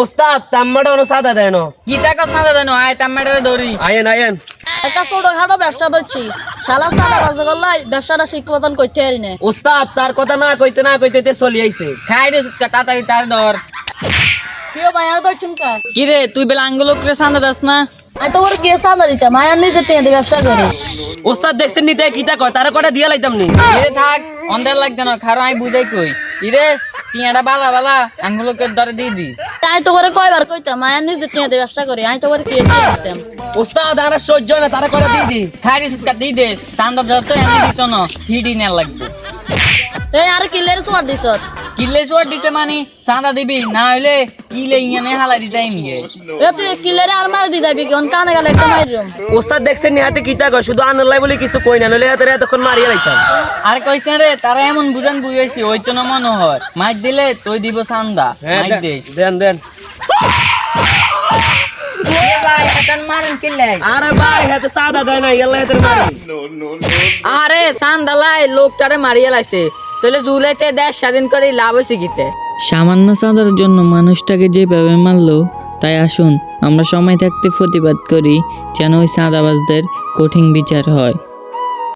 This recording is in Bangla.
ওস্তাদ তাম্মাটা ono সাদা দেয় ন কি টাকা সাদা দেন আয় তাম্মাটারে ধরি আয়েন আয়েন। একটা ছোটখাটো ব্যবসা ধরছি। শালা সাদা করলাই ব্যবসাটা ঠিক মতন করতে পারি না। ওস্তাদ তার কথা না কইতে না কইতে তে চলি আইছে। খাই রে সুটকা তাড়াতাড়ি তার ধর। কেউ মায়ার ধরছেন কা কি রে তুই বেলা আঙ্গুল করে সান্দা দাস না? আমি তো ওর গিয়ে সাদা দিতাম মায়ার নিজে টেনে ব্যবসা করে। ওস্তাদ দেখছেন নিতে কিতা কয় তারা কটা দিয়া লাইতাম নি? ইরে থাক অন্ধের লাগবে না খারো আমি বুঝাই কই। ইরে টিয়াটা বালা বালা আঙ্গুল দরে দিয়ে দিস। আমি তো করে কয়বার কইতাম মায়ার নিজে টেনে ব্যবসা করি আমি তো করে কে টেনে দিতাম। ওস্তাদ আর সহ্য হয় না তারা করে দিয়ে দিস। খাই সুতকা দিয়ে দে চান্দা যত এনে দিত না হিডি নেল লাগবে। এই আর কিলের সোয়ার দিছ? কিলে চোর দিতে মানে চান্দা দিবি না হইলে কিলে ইয়ানে হালাই দিতে নিয়ে এ তুই কিলের আর মার দি যাবি কোন কানে গেলে একটা মারিরম ওস্তাদ দেখছেন নি হাতে কিতা কয়? শুধু আনার লাই বলে কিছু কই না নলে হাতে এতক্ষণ মারিয়া লাইতাম। আর কইছে রে তারা এমন বুঝান বুঝাইছি ওই তো না মনে হয় মাইক দিলে তুই দিব চান্দা হ্যাঁ মাইক দে। দেন দেন। আরে ভাই হাতে সাদা দেয় না ইয়াল্লা হাতে মারি। আরে চান্দালাই লোকটারে মারিয়ে লাইছে। তাহলে জুলাইতে দেশ স্বাধীন করে লাভ হয়েছে গীতে। সামান্য চাঁদার জন্য মানুষটাকে যেভাবে মারলো তাই আসুন আমরা সময় থাকতে প্রতিবাদ করি যেন ওই চাঁদাবাজদের কঠিন বিচার হয়।